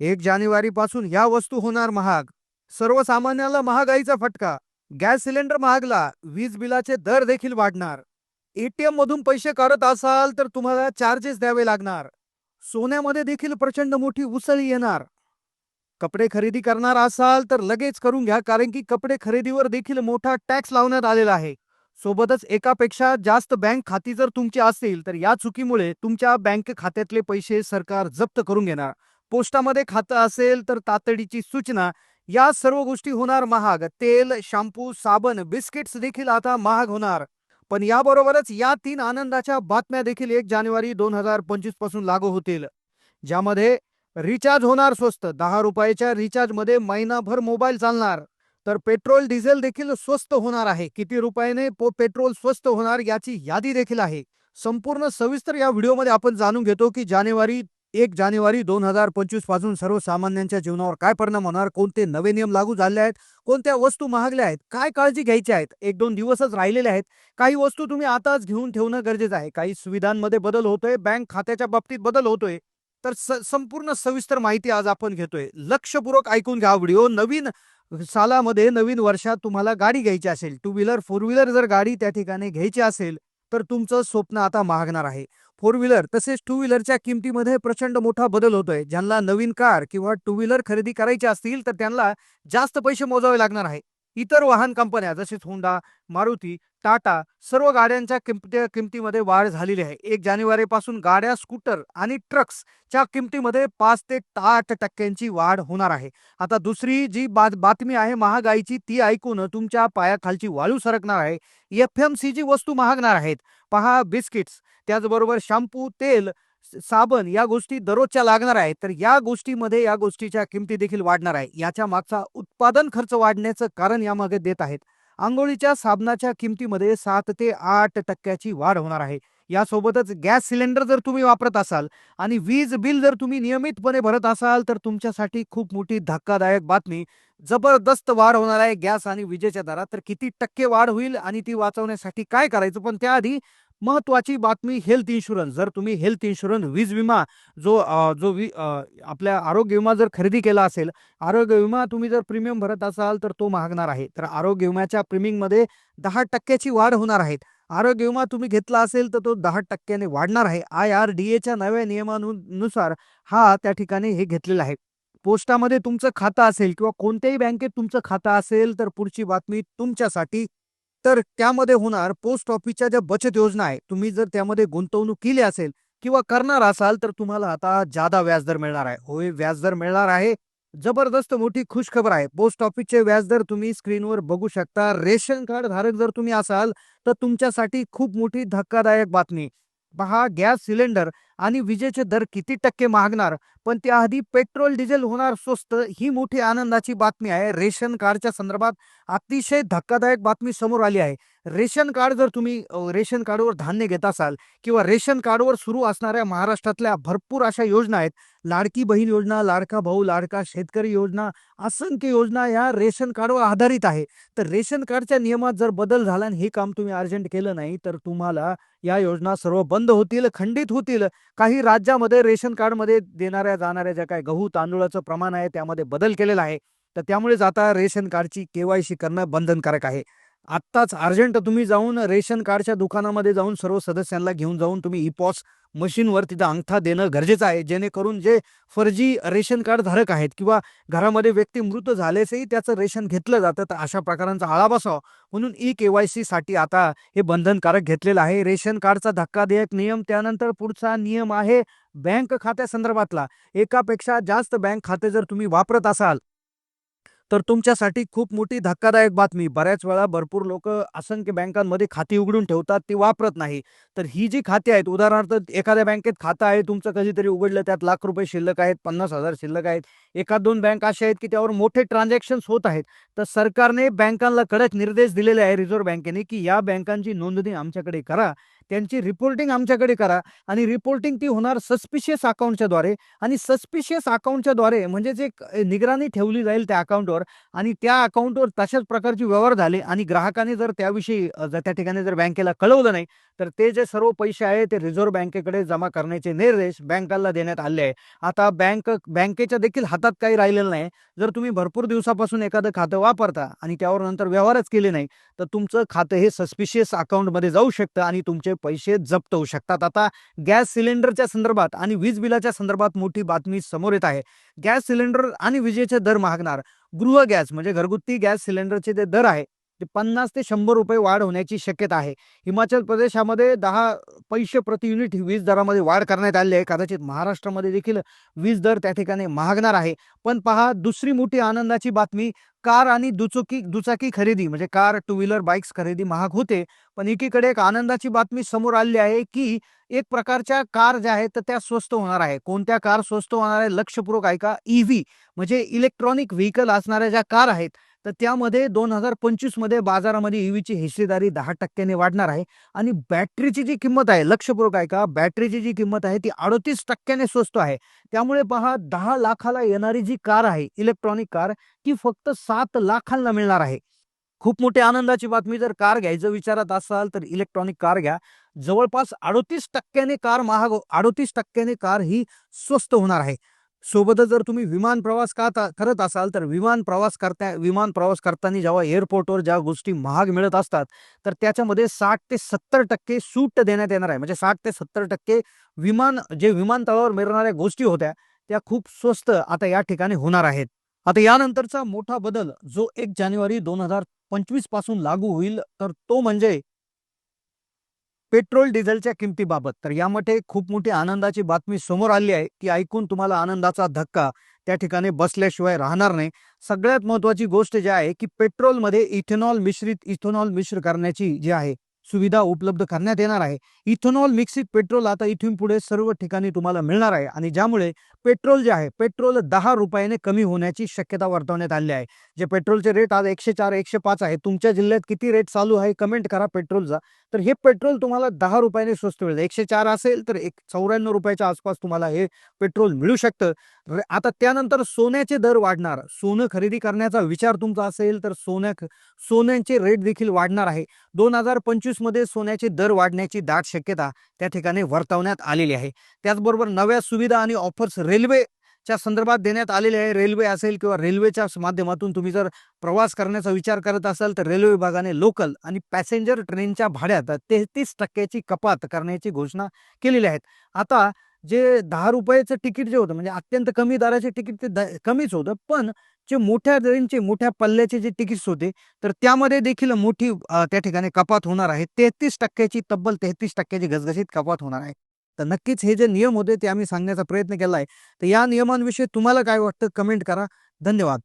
एक जानेवारी पासून ह्या वस्तू होणार महाग. सर्वसामान्याला महागाईचा फटका. गॅस सिलेंडर महागला. वीज बिलाचे दर देखील वाढणार. एटीएम मधून पैसे काढत असाल तर तुम्हाला चार्जेस द्यावे लागणार. सोन्यामध्ये देखील प्रचंड मोठी उसळी येणार. कपडे खरेदी करणार असाल तर लगेच करून घ्या कारण की कपडे खरेदीवर देखील मोठा टॅक्स लावण्यात आलेला आहे. सोबतच एकापेक्षा जास्त बँक खाती जर तुमची असतील तर या चुकीमुळे तुमच्या बँक खात्यातले पैसे सरकार जप्त करून घेणार. पोस्टामध्ये खातं असेल तर तातडीची सूचना. या सर्व गोष्टी होणार महाग. तेल शॅम्पू साबण बिस्किट्स देखील आता महाग होणार. पण याबरोबरच या तीन आनंदाच्या बातम्या देखील एक जानेवारी दोन हजार पंचवीसपासून लागू होतील. ज्यामध्ये रिचार्ज होणार स्वस्त. दहा रुपयाच्या रिचार्जमध्ये महिनाभर मोबाईल चालणार. तर पेट्रोल डिझेल देखील स्वस्त होणार आहे. किती रुपयाने पो पेट्रोल स्वस्त होणार याची यादी देखील आहे. संपूर्ण सविस्तर या व्हिडिओमध्ये आपण जाणून घेतो की जानेवारी एक जानेवारी दोन हजार पंचवीसपासून सर्वसामान्यांच्या जीवनावर काय परिणाम होणार? कोणते नवे नियम लागू झाले आहेत? कोणत्या वस्तू महागल्या आहेत? काय काळजी घ्यायची आहेत? एक दोन दिवसच राहिलेले आहेत. काही वस्तू तुम्ही आताच घेऊन ठेवणं गरजेचं आहे. काही सुविधांमध्ये बदल होतोय. बँक खात्याच्या बाबतीत बदल होतोय. तर स संपूर्ण सविस्तर माहिती आज आपण घेतोय. लक्षपूर्वक ऐकून घ्या व्हिडिओ. नवीन सालामध्ये नवीन वर्षात तुम्हाला गाडी घ्यायची असेल. टू व्हीलर फोर व्हीलर जर गाडी त्या ठिकाणी घ्यायची असेल तर तुमचं स्वप्न आता महागणार आहे. फोर व्हीलर तसेच टू व्हीलरच्या किमतीमध्ये प्रचंड मोठा बदल होतोय. ज्यांना नवीन कार किंवा टू व्हीलर खरेदी करायची असतील तर त्यांना जास्त पैसे मोजावे लागणार आहे. इतर वाहन कंपन्या जसेच होंडा मारुती टाटा सर्व गाड्यांच्या किमती किमतीमध्ये वाढ झालेली आहे. एक जानेवारी पासून गाड्या स्कूटर आणि ट्रक्सच्या किमतीमध्ये पाच ते आठ टक्क्यांची वाढ होणार आहे. आता दुसरी जी बात बातमी आहे महागाईची ती ऐकून तुमच्या पायाखालची वाळू सरकणार आहे. एफ एम सी जी वस्तू महागणार आहेत. पहा बिस्किट्स त्याचबरोबर शॅम्पू तेल साबण या गोष्टी दररोजच्या लागणार आहेत. तर या गोष्टीमध्ये या गोष्टीच्या किमती देखील वाढणार आहे. याच्या मागचा उत्पादन खर्च वाढण्याचं कारण यामागे देत आहेत. आंघोळीच्या साबणाच्या किमतीमध्ये सात ते आठ टक्क्याची वाढ होणार आहे. यासोबतच गॅस सिलेंडर जर तुम्ही वापरत असाल आणि वीज बिल जर तुम्ही नियमितपणे भरत असाल तर तुमच्यासाठी खूप मोठी धक्कादायक बातमी. जबरदस्त वाढ होणार आहे गॅस आणि विजेच्या दरात. तर किती टक्के वाढ होईल आणि ती वाचवण्यासाठी काय करायचं? पण त्याआधी महत्वाची बातमी हेल्थ इन्शुरन्स जर तुम्ही हेल्थ इन्शुरन्स वीज विमा जो जो वि आपल्या आरोग्य विमा जर खरेदी केला असेल आरोग्य विमा तुम्ही जर प्रीमियम भरत असाल तर तो महागणार आहे. तर आरोग्य विम्याच्या प्रीमियममध्ये दहा टक्क्याची वाढ होणार आहे. आरोग्य विमा तुम्ही घेतला असेल तर तो दहा टक्क्याने वाढणार आहे. आय आर डी एच्या नव्या नियमानुसार हा त्या ठिकाणी हे घेतलेला आहे. पोस्टामध्ये तुमचं खातं असेल किंवा कोणत्याही बँकेत तुमचं खातं असेल तर पुढची बातमी तुमच्यासाठी तर त्यामध्ये होणार पोस्ट ऑफिसच्या ज्या बचत योजना आहे तुम्ही जर त्यामध्ये गुंतवणूक केली असेल किंवा करणार असाल तर तुम्हाला आता जादा व्याजदर मिळणार आहे. होय व्याजदर मिळणार आहे. जबरदस्त मोठी खुशखबर आहे. पोस्ट ऑफिसचे व्याजदर तुम्ही स्क्रीनवर बघू शकता. रेशन कार्ड धारक जर तुम्ही असाल तर तुमच्यासाठी खूप मोठी धक्कादायक बातमी. पहा गॅस सिलेंडर आणि विजेचे दर किती टक्के महागणार? पण त्याआधी पेट्रोल डिझेल होणार स्वस्त ही मोठी आनंदाची बातमी आहे. रेशन कार्डच्या संदर्भात अतिशय धक्कादायक बातमी समोर आली आहे. रेशन कार्ड जर तुम्ही रेशन कार्डवर धान्य घेत असाल किंवा रेशन कार्डवर सुरू असणाऱ्या महाराष्ट्रातल्या भरपूर अशा योजना आहेत. लाडकी बहीण योजना लाडका भाऊ लाडका शेतकरी योजना असंख्य योजना या रेशन कार्डवर आधारित आहे. तर रेशन कार्डच्या नियमात जर बदल झाला आणि हे काम तुम्ही अर्जंट केलं नाही तर तुम्हाला या योजना सर्व बंद होतील खंडित होतील. काही राज्यामध्ये रेशन कार्डमध्ये देणाऱ्या जाणाऱ्या ज्या काय गहू तांदूळाचं प्रमाण आहे त्यामध्ये बदल केलेला आहे. तर त्यामुळेच आता रेशन कार्डची केवायसी करणं बंधनकारक आहे. आत्ताच अर्जंट तुम्ही जाऊन रेशन कार्डच्या दुकानामध्ये जाऊन सर्व सदस्यांना घेऊन जाऊन तुम्ही इपॉस मशीनवर तिथं अंगठा देणं गरजेचं आहे. जेणेकरून जे फर्जी रेशन कार्ड धारक आहेत किंवा घरामध्ये व्यक्ती मृत झाल्याचंही त्याचं रेशन घेतलं जातं तर अशा प्रकारांचा आळा बसावा. म्हणून ई के वाय सी साठी आता हे बंधनकारक घेतलेलं आहे. रेशन कार्डचा धक्कादायक नियम त्यानंतर पुढचा नियम आहे बँक खात्यासंदर्भातला एकापेक्षा जास्त बँक खाते जर तुम्ही वापरत असाल तर तुमच्यासाठी खूप मोठी धक्कादायक बातमी. बऱ्याच वेळा भरपूर लोक असंख्य बँकांमध्ये खाती उघडून ठेवतात ती वापरत नाही. तर ही जी खाती आहेत उदाहरणार्थ एखाद्या बँकेत खातं आहे तुमचं कधीतरी उघडलं त्यात लाख रुपये शिल्लक आहेत पन्नास हजार शिल्लक आहेत. एखाद दोन बँक अशा आहेत की त्यावर मोठे ट्रान्झॅक्शन्स होत आहेत. तर सरकारने बँकांना कडक निर्देश दिलेले आहे रिझर्व्ह बँकेने की या बँकांची नोंदणी आमच्याकडे करा. त्यांची रिपोर्टिंग आमच्याकडे करा. आणि रिपोर्टिंग ती होणार सस्पिशियस अकाउंटच्याद्वारे आणि सस्पिशियस अकाउंटच्याद्वारे म्हणजेच एक निगराणी ठेवली जाईल त्या अकाउंटवर आणि त्या अकाउंटवर तशाच प्रकारचे व्यवहार झाले आणि ग्राहकाने जर त्याविषयी जर त्या ठिकाणी जर बँकेला कळवलं नाही तर ते जे सर्व पैसे आहे ते रिझर्व्ह बँकेकडे जमा करण्याचे निर्देश बँकाला देण्यात आले आहे आता बँक बँकेच्या देखील हातात काही राहिलेलं नाही. जर तुम्ही भरपूर दिवसापासून एखादं खातं वापरता आणि त्यावर नंतर व्यवहारच केले नाही तर तुमचं खातं हे सस्पिशियस अकाउंटमध्ये जाऊ शकतं आणि तुमचे पैसे जप्त होऊ शकतात. आता गॅस सिलेंडरच्या संदर्भात आणि वीज बिलाच्या संदर्भात मोठी बातमी समोर येत आहे. गॅस सिलेंडर आणि विजेचे दर महागणार. गृह गॅस म्हणजे घरगुती गॅस सिलेंडरचे जे दर आहे म्हणजे पन्नास ते शंभर रुपये वाढ होण्याची शक्यता आहे. हिमाचल प्रदेशामध्ये दहा पैसे प्रति युनिट ही वीज दरामध्ये वाढ करण्यात आली आहे. कदाचित महाराष्ट्रामध्ये देखील वीज दर त्या ठिकाणी महागणार आहे. पण पहा दुसरी मोठी आनंदाची बातमी कार आणि दुचकी दुचाकी खरेदी म्हणजे कार टू व्हीलर बाईक्स खरेदी महाग होते. पण एकीकडे एक आनंदाची बातमी समोर आली आहे की एक प्रकारच्या कार ज्या आहेत तर त्या स्वस्त होणार आहे. कोणत्या कार स्वस्त होणार आहे लक्षपूर्वक ऐका. ईव्ही म्हणजे इलेक्ट्रॉनिक व्हेकल असणाऱ्या ज्या कार आहेत तर त्यामध्ये दोन हजार पंचवीसमध्ये बाजारामध्ये ईव्हीची हिस्सेदारी दहा टक्क्याने वाढणार आहे आणि बॅटरीची जी किंमत आहे लक्षपूर्वक का बॅटरीची जी किंमत आहे ती अडतीस टक्क्याने स्वस्त आहे. त्यामुळे पहा दहा लाखाला येणारी जी कार आहे इलेक्ट्रॉनिक कार ती फक्त सात लाखांना मिळणार आहे. खूप मोठी आनंदाची बातमी जर कार घ्यायचं विचारात असाल तर इलेक्ट्रॉनिक कार घ्या. जवळपास अडतीस टक्क्याने कार महाग अडतीस टक्क्याने कार ही स्वस्त होणार आहे. सोबतच जर तुम्ही विमान प्रवास का करत असाल तर विमान प्रवास करता विमान प्रवास करताना जेव्हा एअरपोर्टवर ज्या गोष्टी महाग मिळत असतात तर त्याच्यामध्ये साठ ते सत्तर टक्के सूट देण्यात येणार आहे. म्हणजे साठ ते सत्तर टक्के विमान जे विमानतळावर मिळणाऱ्या गोष्टी होत्या त्या खूप स्वस्त आता या ठिकाणी होणार आहेत. आता यानंतरचा मोठा बदल जो एक जानेवारी दोन हजार पंचवीसपासून लागू होईल तर तो म्हणजे पेट्रोल डिझेलच्या किमतीबाबत. तर यामध्ये खूप मोठी आनंदाची बातमी समोर आली आहे की ऐकून तुम्हाला आनंदाचा धक्का त्या ठिकाणी बसल्याशिवाय राहणार नाही. सगळ्यात महत्वाची गोष्ट जी आहे की पेट्रोलमध्ये इथेनॉल मिश्रित इथेनॉल मिश्र करण्याची जी आहे सुविधा उपलब्ध करण्यात येणार आहे. इथेनॉल मिक्सित पेट्रोल आता इथून पुढे सर्व ठिकाणी तुम्हाला मिळणार आहे आणि ज्यामुळे पेट्रोल जे आहे पेट्रोल दहा रुपयाने कमी होण्याची शक्यता वर्तवण्यात आली आहे. जे पेट्रोलचे रेट आज एकशे चार एकशे पाच आहे. तुमच्या जिल्ह्यात किती रेट चालू आहे कमेंट करा पेट्रोलचा तर हे पेट्रोल तुम्हाला दहा रुपयाने स्वस्त मिळेल. एकशे चार असेल तर एक चौऱ्याण्णव रुपयाच्या आसपास तुम्हाला हे पेट्रोल मिळू शकतं. आता त्यानंतर सोन्याचे दर वाढणार. सोनं खरेदी करण्याचा विचार तुमचा असेल तर सोन्या सोन्याचे रेट देखील वाढणार आहे. दोन हजार पंचवीसमध्ये सोन्याचे दर वाढण्याची दाट शक्यता त्या ठिकाणी वर्तवण्यात आलेली आहे. त्याचबरोबर नव्या सुविधा आणि ऑफर्स रेल्वेच्या संदर्भात देण्यात आलेले आहे. रेल्वे असेल किंवा रेल्वेच्या माध्यमातून तुम्ही जर प्रवास करण्याचा विचार करत असाल तर रेल्वे विभागाने लोकल आणि पॅसेंजर ट्रेनच्या भाड्यात तेहतीस टक्क्याची कपात करण्याची घोषणा केलेली आहेत. आता जे दहा रुपयाचं तिकीट जे होतं म्हणजे अत्यंत कमी दराचे तिकीट ते द- कमीच होतं. पण जे मोठ्या दरींचे मोठ्या पल्ल्याचे जे तिकीट्स होते तर त्यामध्ये देखील मोठी त्या ठिकाणी कपात होणार आहे. तेहतीस टक्क्याची तब्बल तेहतीस टक्क्याची घसघशीत कपात होणार आहे. तर नक्कीच हे जे नियम होते ते आम्ही सांगण्याचा प्रयत्न केला आहे. तर या नियमांविषयी तुम्हाला काय वाटतं कमेंट करा. धन्यवाद.